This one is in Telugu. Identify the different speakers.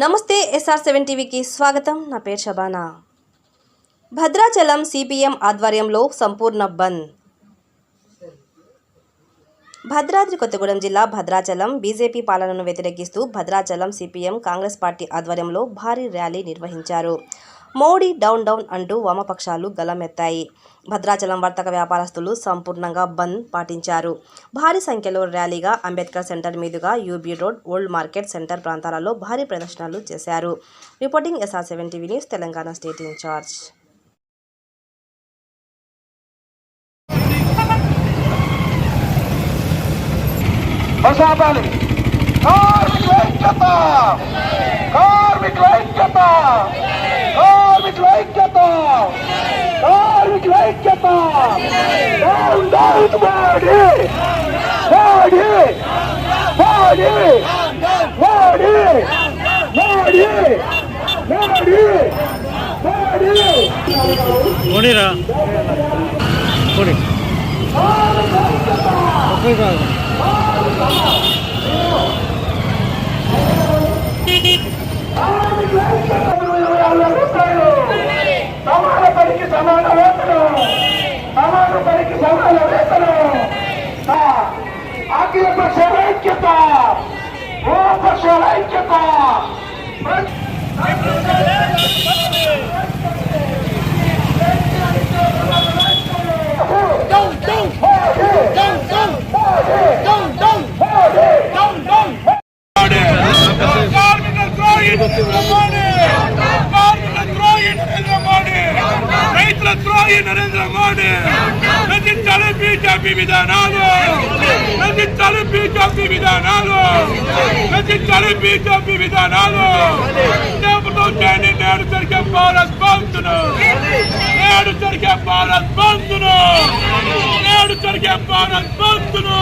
Speaker 1: నమస్తే ఎస్ఆర్ సెవెన్ టీవీకి స్వాగతం. నా పేరు షబానా. భద్రాచలం సిపిఎం ఆధ్వర్యంలో సంపూర్ణ బంద్. భద్రాద్రి కొత్తగూడెం జిల్లా భద్రాచలం బీజేపీ పాలనను వ్యతిరేకిస్తూ భద్రాచలం సిపిఎం కాంగ్రెస్ పార్టీ ఆధ్వర్యంలో భారీ ర్యాలీ నిర్వహించారు. మోడీ డౌన్ డౌన్ అంటూ వామపక్షాలు గలమెత్తాయి. భద్రాచలం వర్తక వ్యాపారస్తులు సంపూర్ణంగా బంద్ పాటించారు. భారీ సంఖ్యలో ర్యాలీగా అంబేద్కర్ సెంటర్ మీదుగా UB road old market centre ప్రాంతాలలో భారీ ప్రదర్శనలు చేశారు. Reporting SR seven TV news Telangana state incharge
Speaker 2: Basapali కార్మికుల ఐక్యత! కార్మికుల ఐక్యత! కార్మికుల ఐక్యత! కార్మికుల ఐక్యత! Down down Modi! Modi! Modi! Modi! Modi! Modi! Modi!
Speaker 3: పోనీరా. పోనీ. ఒక్కరు కాదు.
Speaker 2: సమాన పనికి సమాన వేతనం అఖిల పక్షాల ఐక్యత. ఓ పక్షాల ఐక్యత కార్మిక ద్రోహి నరేంద్ర మోడీ కార్మిక ద్రోహి నరేంద్ర మోడీ రైతుల ద్రోహి నరేంద్ర మోడీ. నశించాలి బీజేపీ విధానాలు. నశించాలి బీజేపీ విధానాలు. నశించాలి బీజేపీ విధానాలు. జ్ఞాపకం చేయండి నేడు జరిగే భారత్ బంధును నేడు జరిగే భారత్ బంధును నేడు జరిగే భారత్ బంధును